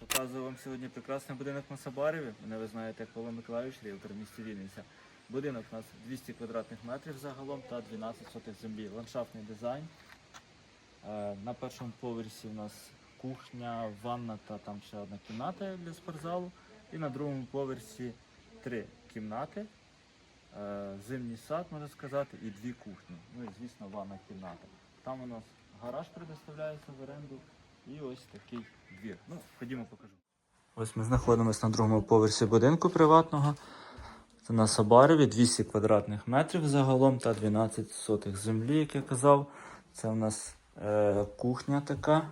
Показую вам сьогодні прекрасний будинок на Сабареві. Мене ви знаєте як Павло Миколаївич, ріелтор в місті Вінниця. Будинок у нас 200 квадратних метрів загалом та 12 сотих землі. Ландшафтний дизайн. Е, На першому поверсі у нас кухня, ванна та там ще одна кімната для спортзалу. І на другому поверсі три кімнати, е, зимній сад, можна сказати, і дві кухні. Ну і звісно, ванна кімната. Там у нас гараж предоставляється в оренду і ось такий двір. Ну, ходімо покажу. Ось ми знаходимося на другому поверсі будинку приватного. Це на Сабареві 200 квадратних метрів загалом та 12 сотих землі, як я казав. Це у нас е, кухня така,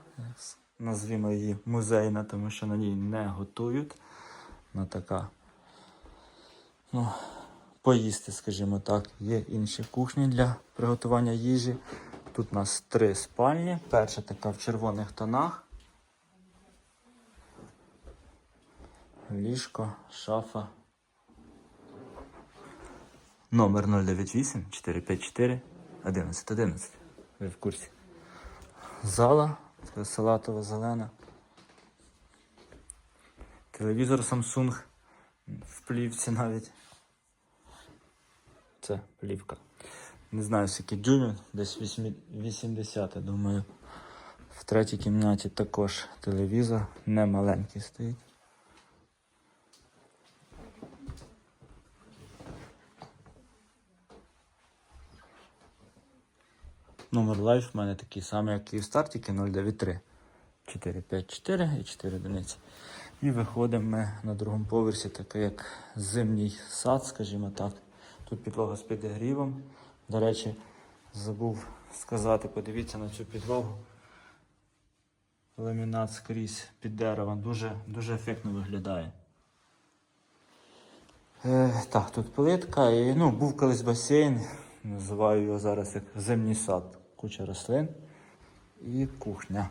назвімо її музейна, тому що на ній не готують. Вона така. Ну, поїсти, скажімо так. Є інші кухні для приготування їжі. Тут у нас три спальні. Перша така в червоних тонах. Ліжко, шафа. Номер 098 454 1111. Ви в курсі. Зала, це салатова зелена. Телевізор Samsung в плівці навіть. Це плівка. Не знаю, скільки дюймів, десь 80, я думаю. В третій кімнаті також телевізор, не маленький стоїть. Номер лайф в мене такий самий, як і в старті, 093 454 і 4 одиниці. І виходимо ми на другому поверсі, такий як зимній сад, скажімо так. Тут підлога з підігрівом. До речі, забув сказати, подивіться на цю підлогу. Ламінат скрізь під деревом. Дуже, дуже ефектно виглядає. Е, так, тут плитка і ну, був колись басейн. Називаю його зараз як зимній сад. Куча рослин і кухня.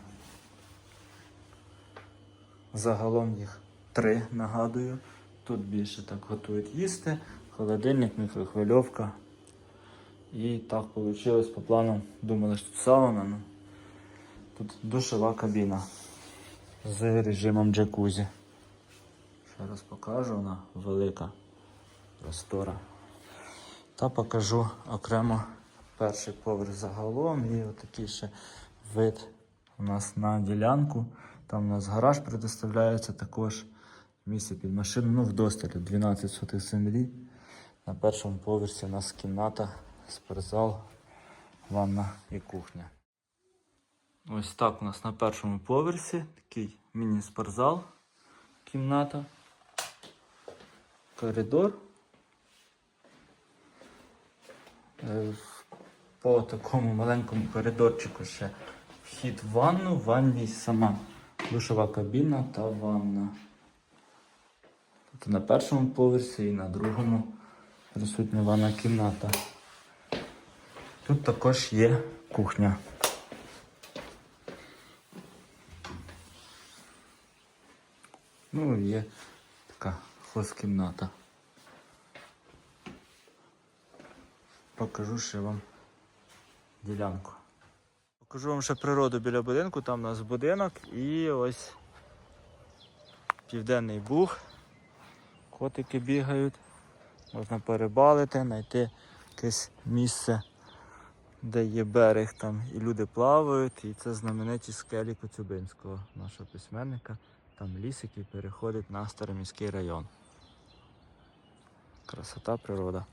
Загалом їх три, нагадую. Тут більше так готують їсти, холодильник, мікрохвильовка. І так вийшло по плану. Думали, що тут сауна. Ну, тут душова кабіна з режимом джакузі. Ще раз покажу, вона велика, простора. Та покажу окремо перший поверх загалом і отакий ще вид у нас на ділянку. Там у нас гараж предоставляється також. Місце під машину, ну вдосталь 12 сотих землі. На першому поверсі у нас кімната, спортзал, ванна і кухня. Ось так у нас на першому поверсі такий міні-спортзал, кімната, коридор. Е, По такому маленькому коридорчику ще вхід в ванну, в ванні сама душова кабіна та ванна. Тобто на першому поверсі і на другому присутня ванна кімната. Тут також є кухня. Ну є така хозкімната. Покажу ще вам ділянку. Покажу вам ще природу біля будинку. Там у нас будинок і ось південний буг. Котики бігають. Можна перебалити, знайти якесь місце, де є берег там і люди плавають. І це знамениті скелі Коцюбинського, нашого письменника. Там ліс, який переходить на Староміський район. Красота природа.